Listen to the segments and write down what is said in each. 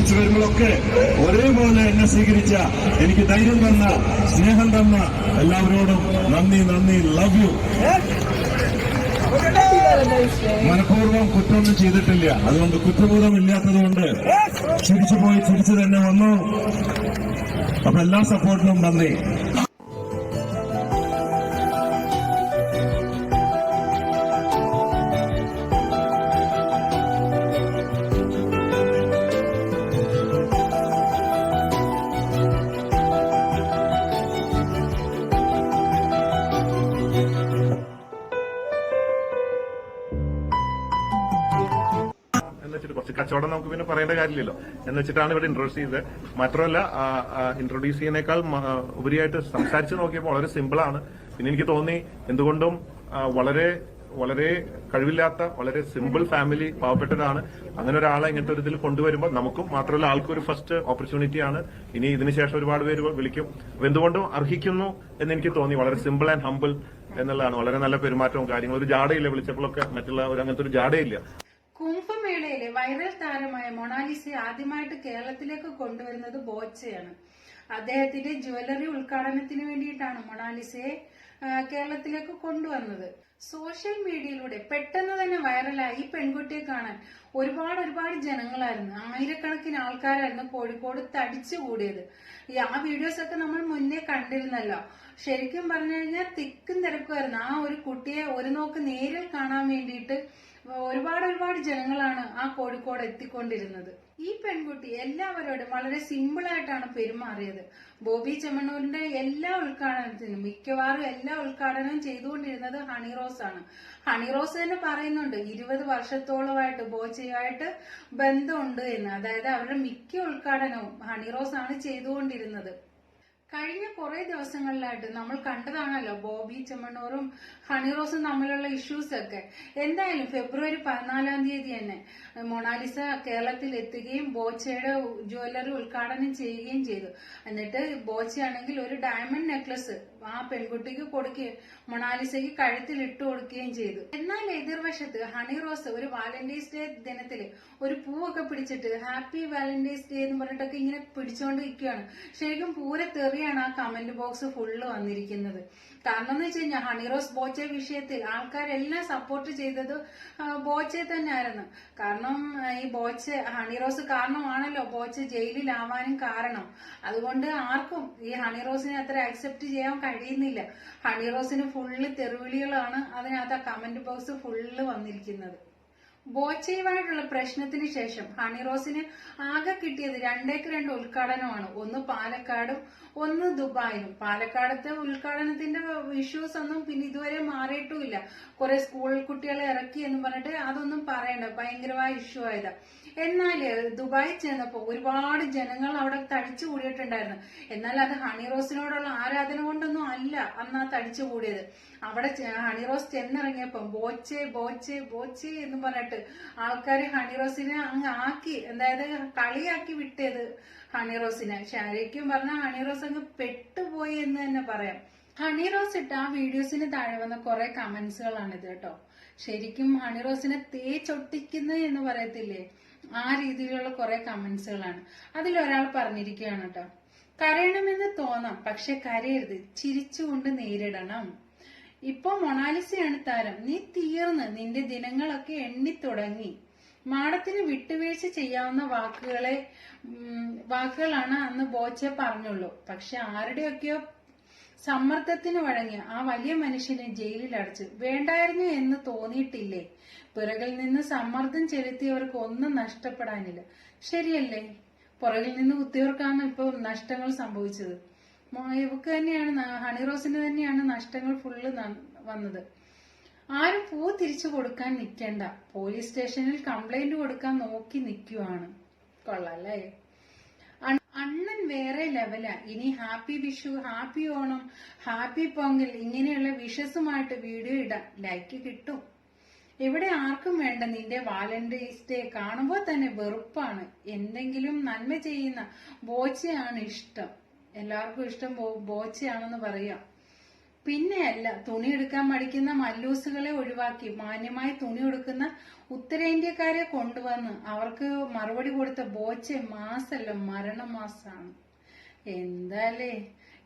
തിരിച്ചു വരുമ്പോഴൊക്കെ ഒരേപോലെ എന്നെ സ്വീകരിച്ച എനിക്ക് ധൈര്യം തന്ന സ്നേഹം തന്ന എല്ലാവരോടും നന്ദി നന്ദി ലവ് യു മനഃപൂർവം കുറ്റമൊന്നും ചെയ്തിട്ടില്ല. അതുകൊണ്ട് കുറ്റബോധം ഇല്ലാത്തതുകൊണ്ട് ചിരിച്ചു പോയി ചിരിച്ചു തന്നെ വന്നു. അപ്പൊ എല്ലാ സപ്പോർട്ടിനും നന്ദി. കുറച്ച് നമുക്ക് പിന്നെ പറയേണ്ട കാര്യമില്ലല്ലോ. എന്ന് വെച്ചിട്ടാണ് ഇവിടെ ഇൻട്രോഡ്യൂസ് ചെയ്തത്. മാത്രമല്ല ഇൻട്രൊഡ്യൂസ് ചെയ്യുന്നേക്കാൾ ഉപരിയായിട്ട് സംസാരിച്ച് നോക്കിയപ്പോൾ വളരെ സിമ്പിളാണ് പിന്നെ എനിക്ക് തോന്നി എന്തുകൊണ്ടും വളരെ വളരെ കഴിവില്ലാത്ത വളരെ സിമ്പിൾ ഫാമിലി പാവപ്പെട്ടതാണ് അങ്ങനെ ഒരാളെ ഇങ്ങനത്തെ ഒരു ഇതിൽ കൊണ്ടുവരുമ്പോൾ നമുക്കും മാത്രമല്ല ആൾക്കും ഒരു ഫസ്റ്റ് ഓപ്പർച്യൂണിറ്റി ആണ്. ഇനി ഇതിനുശേഷം ഒരുപാട് പേര് വിളിക്കും. എന്തുകൊണ്ടും അർഹിക്കുന്നു എന്ന് എനിക്ക് തോന്നി. വളരെ സിമ്പിൾ ആൻഡ് ഹമ്പിൾ എന്നുള്ളതാണ്. വളരെ നല്ല പെരുമാറ്റവും കാര്യങ്ങളും. ഒരു ജാടയില്ല വിളിച്ചപ്പോഴൊക്കെ മറ്റുള്ള ഒരു അങ്ങനത്തെ ഒരു ജാടയില്ല. വൈറൽ താരമായ മൊണാലിസയെ ആദ്യമായിട്ട് കേരളത്തിലേക്ക് കൊണ്ടുവരുന്നത് ബോച്ചയാണ്. അദ്ദേഹത്തിന്റെ ജ്വല്ലറി ഉദ്ഘാടനത്തിന് വേണ്ടിയിട്ടാണ് മൊണാലിസയെ കേരളത്തിലേക്ക് കൊണ്ടുവന്നത്. സോഷ്യൽ മീഡിയയിലൂടെ പെട്ടെന്ന് തന്നെ വൈറലായി. ഈ പെൺകുട്ടിയെ കാണാൻ ഒരുപാട് ഒരുപാട് ജനങ്ങളായിരുന്നു. ആയിരക്കണക്കിന് ആൾക്കാരായിരുന്നു കോഴിക്കോട് തടിച്ചു കൂടിയത്. ഈ ആ വീഡിയോസ് ഒക്കെ നമ്മൾ മുന്നേ കണ്ടിരുന്നല്ലോ. ശരിക്കും പറഞ്ഞു കഴിഞ്ഞാൽ തിക്കും തിരക്കുമായിരുന്നു. ആ ഒരു കുട്ടിയെ ഒരു നോക്ക് നേരിൽ കാണാൻ വേണ്ടിയിട്ട് ഒരുപാട് ഒരുപാട് ജനങ്ങളാണ് ആ കോഴിക്കോട് എത്തിക്കൊണ്ടിരുന്നത്. ഈ പെൺകുട്ടി എല്ലാവരോടും വളരെ സിമ്പിളായിട്ടാണ് പെരുമാറിയത്. ബോബി ചെമ്മണ്ണൂരിന്റെ എല്ലാ ഉദ്ഘാടനത്തിനും മിക്കവാറും എല്ലാ ഉദ്ഘാടനവും ചെയ്തുകൊണ്ടിരുന്നത് ഹണി റോസ് ആണ്. ഹണി റോസ് തന്നെ പറയുന്നുണ്ട് ഇരുപത് വർഷത്തോളമായിട്ട് ബോച്ചയുമായിട്ട് ബന്ധമുണ്ട് എന്ന്. അതായത് അവരുടെ മിക്ക ഉദ്ഘാടനവും ഹണി റോസ് ആണ് ചെയ്തുകൊണ്ടിരുന്നത്. കഴിഞ്ഞ കുറെ ദിവസങ്ങളിലായിട്ട് നമ്മൾ കണ്ടതാണല്ലോ ബോബി ചെമ്മണ്ണൂറും ഹണിറോസും തമ്മിലുള്ള ഇഷ്യൂസ് ഒക്കെ. എന്തായാലും ഫെബ്രുവരി പതിനാലാം തീയതി തന്നെ മൊണാലിസ കേരളത്തിൽ എത്തുകയും ബോച്ചയുടെ ജ്വല്ലറി ഉദ്ഘാടനം ചെയ്യുകയും ചെയ്തു. എന്നിട്ട് ബോച്ചയാണെങ്കിൽ ഒരു ഡയമണ്ട് നെക്ലസ് ആ പെൺകുട്ടിക്ക് കൊടുക്കുകയും മൊണാലിസയ്ക്ക് കഴുത്തിൽ ഇട്ട് കൊടുക്കുകയും ചെയ്തു. എന്നാൽ എതിർവശത്ത് ഹണി റോസ് ഒരു വാലന്റൈൻസ് ഡേ ദിനത്തിൽ ഒരു പൂവൊക്കെ പിടിച്ചിട്ട് ഹാപ്പി വാലന്റൈൻസ് ഡേ എന്ന് പറഞ്ഞിട്ടൊക്കെ ഇങ്ങനെ പിടിച്ചുകൊണ്ട് ശരിക്കും പൂര തെറിയാണ് ആ കമന്റ് ബോക്സ് ഫുള്ള് വന്നിരിക്കുന്നത്? കാരണം എന്ന് വെച്ച് കഴിഞ്ഞാൽ ഹണിറോസ് ബോച്ചെ വിഷയത്തിൽ ആൾക്കാരെല്ലാം സപ്പോർട്ട് ചെയ്തത് ബോച്ചെ തന്നെയായിരുന്നു. കാരണം ഈ ബോച്ചെ ഹണിറോസ് കാരണമാണല്ലോ ബോച്ചെ ജയിലിലാവാനും കാരണം. അതുകൊണ്ട് ആർക്കും ഈ ഹണിറോസിനെ അത്ര അക്സെപ്റ്റ് ചെയ്യാൻ കഴിയുന്നില്ല. ഹണിറോസിന് ഫുള്ള് തെറിവിളികളാണ് അതിനകത്ത് ആ കമന്റ് ബോക്സ് ഫുള്ള് വന്നിരിക്കുന്നത്. ബോച്ചയുമായിട്ടുള്ള പ്രശ്നത്തിന് ശേഷം ഹണിറോസിന് ആകെ കിട്ടിയത് രണ്ടേക്ക് രണ്ട് ഉദ്ഘാടനമാണ്. ഒന്ന് പാലക്കാടും ഒന്ന് ദുബായിലും. പാലക്കാടത്തെ ഉദ്ഘാടനത്തിന്റെ ഇഷ്യൂസ് ഒന്നും പിന്നെ ഇതുവരെ മാറിയിട്ടുമില്ല. കുറെ സ്കൂൾ കുട്ടികളെ ഇറക്കി എന്ന് പറഞ്ഞിട്ട് അതൊന്നും പറയണ്ട. ഭയങ്കരമായ ഇഷ്യൂ ആയതാ. എന്നാൽ ദുബായി ചെന്നപ്പോ ഒരുപാട് ജനങ്ങൾ അവിടെ തടിച്ചു കൂടിയിട്ടുണ്ടായിരുന്നു എന്നാൽ അത് ഹണിറോസിനോടുള്ള ആരാധന കൊണ്ടൊന്നും അല്ല അന്ന് ആ തടിച്ചു കൂടിയത്. അവിടെ ഹണി ഹണിറോസ് ചെന്നിറങ്ങിയപ്പം ബോച്ചെ ബോച്ചെ ബോച്ചെ എന്ന് പറഞ്ഞിട്ട് ആൾക്കാർ ഹണിറോസിനെ അങ്ങ് ആക്കി അതായത് കളിയാക്കി വിട്ടത് ഹണിറോസിനെ ശരിക്കും പറഞ്ഞാൽ ഹണിറോസ് അങ്ങ് പെട്ടുപോയി എന്ന് തന്നെ പറയാം. ഹണിറോസ് ഇട്ട ആ വീഡിയോസിന് താഴെ വന്ന കുറെ കമന്റ്സുകളാണിത് കേട്ടോ. ശരിക്കും ഹണി ഹണിറോസിനെ തേച്ചൊട്ടിക്കുന്നത് എന്ന് പറയത്തില്ലേ? ആ രീതിയിലുള്ള കുറെ കമന്റ്സുകളാണ് അതിലൊരാൾ പറഞ്ഞിരിക്കുകയാണ് കേട്ടോ. കരയണമെന്ന് തോന്നാം പക്ഷെ കരയരുത്. ചിരിച്ചുകൊണ്ട് നേരിടണം. ഇപ്പൊ മൊണാലിസയാണ് താരം. നീ തീർന്ന്. നിന്റെ ദിനങ്ങളൊക്കെ എണ്ണി തുടങ്ങി മാഡത്തിന് വിട്ടുവീഴ്ച ചെയ്യാവുന്ന വാക്കുകളെ വാക്കുകളാണ് അന്ന് ബോച്ചെ പറഞ്ഞുള്ളൂ. പക്ഷെ ആരുടെയൊക്കെയോ സമ്മർദ്ദത്തിന് വഴങ്ങി ആ വലിയ മനുഷ്യനെ ജയിലിൽ അടച്ചു വേണ്ടായിരുന്നു എന്ന് തോന്നിയിട്ടില്ലേ? പിറകിൽ നിന്ന് സമ്മർദ്ദം ചെലുത്തിയവർക്ക് ഒന്നും നഷ്ടപ്പെടാനില്ല. ശരിയല്ലേ? പുറകിൽ നിന്ന് കുത്തിയവർക്കാണ് ഇപ്പൊ നഷ്ടങ്ങൾ സംഭവിച്ചത്. ഇവക്ക് തന്നെയാണ് ഹണി റോസിന് തന്നെയാണ് നഷ്ടങ്ങൾ ഫുള്ള് വന്നത്. ആരും പൂ തിരിച്ചു കൊടുക്കാൻ നിൽക്കണ്ട പോലീസ് സ്റ്റേഷനിൽ കംപ്ലൈന്റ് കൊടുക്കാൻ നോക്കി നിൽക്കുവാണ് കൊള്ളാല്ലേ അണ്ണൻ വേറെ ലെവലാ ഇനി happy Vishu happy Onam happy Pongal ഇങ്ങനെയുള്ള വിഷസുമായിട്ട് വീഡിയോ ഇടാം ലൈക്ക് കിട്ടും. ഇവിടെ ആർക്കും വേണ്ട നിന്റെ വാലന്റൈൻസ് ഡേ കാണുമ്പോൾ തന്നെ വെറുപ്പാണ്. എന്തെങ്കിലും നന്മ ചെയ്യുന്ന ബോച്ചയാണ് ഇഷ്ടം. എല്ലാവർക്കും ഇഷ്ടം ബോച്ചയാണെന്ന് പറയാം. പിന്നെയല്ല തുണി എടുക്കാൻ മടിക്കുന്ന മല്ലൂസുകളെ ഒഴിവാക്കി മാന്യമായി തുണി എടുക്കുന്ന ഉത്തരേന്ത്യക്കാരെ കൊണ്ടുവന്ന് അവർക്ക് മറുപടി കൊടുത്ത ബോച്ചെ മാസല്ല മരണമാസാണ്. എന്താലേ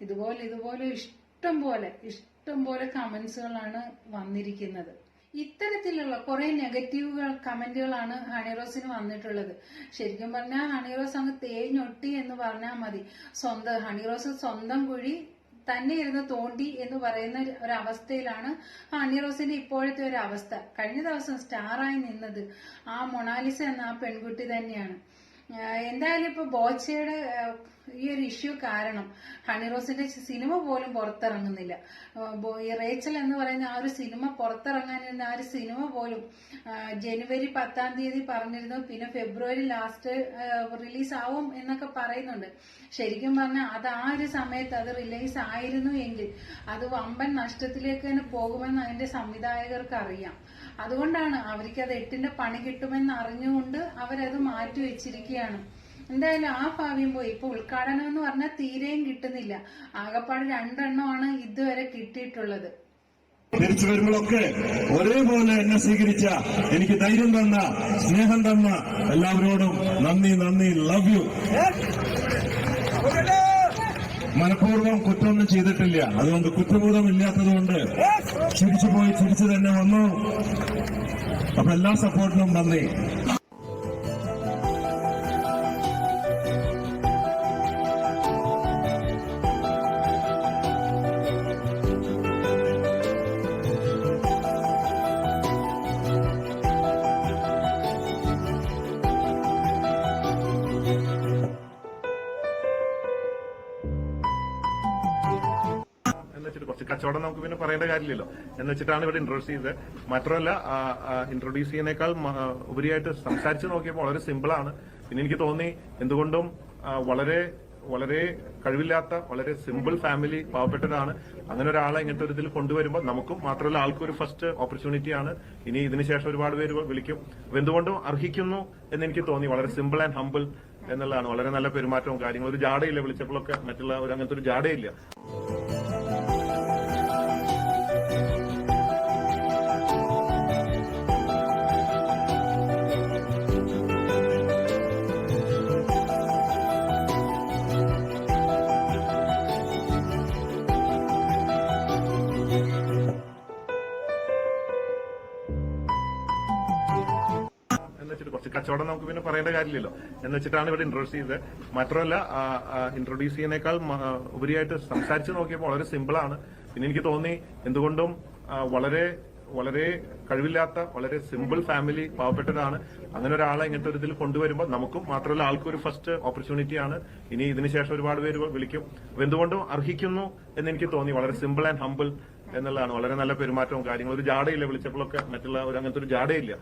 ഇതുപോലെ ഇതുപോലെ ഇഷ്ടം പോലെ ഇഷ്ടം പോലെ കമന്റ്സുകളാണ് വന്നിരിക്കുന്നത്. ഇത്തരത്തിലുള്ള കുറെ നെഗറ്റീവുകൾ കമന്റുകളാണ് ഹണിറോസിന് വന്നിട്ടുള്ളത്. ശരിക്കും പറഞ്ഞാൽ ഹണിറോസ് അങ്ങ് തേഞ്ഞൊട്ടി എന്ന് പറഞ്ഞാൽ മതി. സ്വന്തം ഹണിറോസ് സ്വന്തം കുഴി തന്നെ ഇരുന്ന് തോണ്ടി എന്ന് പറയുന്ന ഒരവസ്ഥയിലാണ് ഹണിറോസിന്റെ ഇപ്പോഴത്തെ ഒരു അവസ്ഥ കഴിഞ്ഞ ദിവസം സ്റ്റാറായി നിന്നത് ആ മൊണാലിസ എന്ന ആ പെൺകുട്ടി തന്നെയാണ്. എന്തായാലും ഇപ്പൊ ബോച്ചയുടെ ഈ ഒരു ഇഷ്യൂ കാരണം ഹണിറോസിന്റെ സിനിമ പോലും പുറത്തിറങ്ങുന്നില്ല. റേച്ചൽ എന്ന് പറയുന്ന ആ ഒരു സിനിമ പുറത്തിറങ്ങാനിരുന്ന ആ ഒരു സിനിമ പോലും ജനുവരി പത്താം തീയതി പറഞ്ഞിരുന്നു പിന്നെ ഫെബ്രുവരി ലാസ്റ്റ് റിലീസ് ആവും എന്നൊക്കെ പറയുന്നുണ്ട്. ശരിക്കും പറഞ്ഞാൽ അത് ആ ഒരു സമയത്ത് അത് റിലീസ് ആയിരുന്നു എങ്കിൽ അത് വമ്പൻ നഷ്ടത്തിലേക്ക് തന്നെ പോകുമെന്ന് അതിന്റെ സംവിധായകർക്ക് അറിയാം. അതുകൊണ്ടാണ് അവർക്ക് അത് എട്ടിന്റെ പണി കിട്ടുമെന്ന് അറിഞ്ഞുകൊണ്ട് അവരത് മാറ്റി വെച്ചിരിക്കുകയാണ്. എന്തായാലും ആ ഭാവിയും പോയി. ഇപ്പൊ ഉദ്ഘാടനം എന്ന് പറഞ്ഞാൽ തീരെയും കിട്ടുന്നില്ല. ആകപ്പാട് രണ്ടെണ്ണമാണ് ഇതുവരെ കിട്ടിയിട്ടുള്ളത്. തിരിച്ചു വരുമ്പോഴൊക്കെ ഒരേപോലെ എന്നെ സ്വീകരിച്ച എനിക്ക് ധൈര്യം തന്ന സ്നേഹം തന്ന എല്ലാവരോടും നന്ദി നന്ദി ലവ് യു മനഃപൂർവം കുറ്റമൊന്നും ചെയ്തിട്ടില്ല. അതുകൊണ്ട് കുറ്റബോധം ഇല്ലാത്തതുകൊണ്ട് ചിരിച്ചു പോയി ചിരിച്ചു തന്നെ വന്നു. അപ്പൊ എല്ലാ സപ്പോർട്ടിനും നന്ദി. കച്ചവടം നമുക്ക് പിന്നെ പറയേണ്ട കാര്യമില്ലല്ലോ. എന്ന് വെച്ചിട്ടാണ് ഇവിടെ ഇൻട്രോഡ്യൂസ് ചെയ്തത്. മാത്രമല്ല ഇൻട്രൊഡ്യൂസ് ചെയ്യുന്നേക്കാൾ ഉപരിയായിട്ട് സംസാരിച്ച് നോക്കിയപ്പോൾ വളരെ സിമ്പിളാണ് പിന്നെ എനിക്ക് തോന്നി എന്തുകൊണ്ടും വളരെ വളരെ കഴിവില്ലാത്ത വളരെ സിമ്പിൾ ഫാമിലി പാവപ്പെട്ടതാണ് അങ്ങനെ ഒരാളെ ഇങ്ങനത്തെ ഒരു ഇതിൽ കൊണ്ടുവരുമ്പോൾ നമുക്കും മാത്രമല്ല ആൾക്കും ഒരു ഫസ്റ്റ് ഓപ്പർച്യൂണിറ്റിയാണ് ഇനി ഇതിനുശേഷം ഒരുപാട് പേര് വിളിക്കും. അപ്പൊ എന്തുകൊണ്ടും അർഹിക്കുന്നു എന്ന് എനിക്ക് തോന്നി. വളരെ സിമ്പിൾ ആൻഡ് ഹമ്പിൾ എന്നുള്ളതാണ്. വളരെ നല്ല പെരുമാറ്റവും കാര്യങ്ങളും. ഒരു ജാടയില്ല വിളിച്ചപ്പോഴൊക്കെ മറ്റുള്ള ഒരു അങ്ങനത്തെ ഒരു ജാടയില്ല. വെച്ചിട്ട് കുറച്ച് കച്ചവടം നമുക്ക് പിന്നെ പറയേണ്ട കാര്യമില്ലല്ലോ. എന്ന് വെച്ചിട്ടാണ് ഇവിടെ ഇൻട്രോഡ്യൂസ് ചെയ്തത്. മാത്രമല്ല ഇൻട്രൊഡ്യൂസ് ചെയ്യുന്നേക്കാൾ ഉപരിയായിട്ട് സംസാരിച്ച് നോക്കിയപ്പോൾ വളരെ സിമ്പിളാണ് പിന്നെ എനിക്ക് തോന്നി എന്തുകൊണ്ടും വളരെ വളരെ കഴിവില്ലാത്ത വളരെ സിമ്പിൾ ഫാമിലി പാവപ്പെട്ടതാണ് അങ്ങനെ ഒരാളെ ഇങ്ങനത്തെ ഒരു ഇതിൽ കൊണ്ടുവരുമ്പോൾ നമുക്കും മാത്രമല്ല ആൾക്കും ഒരു ഫസ്റ്റ് ഓപ്പർച്യൂണിറ്റിയാണ് ഇനി ഇതിനുശേഷം ഒരുപാട് പേര് വിളിക്കും. എന്തുകൊണ്ടും അർഹിക്കുന്നു എന്ന് എനിക്ക് തോന്നി. വളരെ സിമ്പിൾ ആൻഡ് ഹമ്പിൾ എന്നുള്ളതാണ്. വളരെ നല്ല പെരുമാറ്റവും കാര്യങ്ങളും. ഒരു ജാടയില്ല വിളിച്ചപ്പോഴൊക്കെ മറ്റുള്ള ഒരു അങ്ങനത്തെ ഒരു ജാടയില്ല.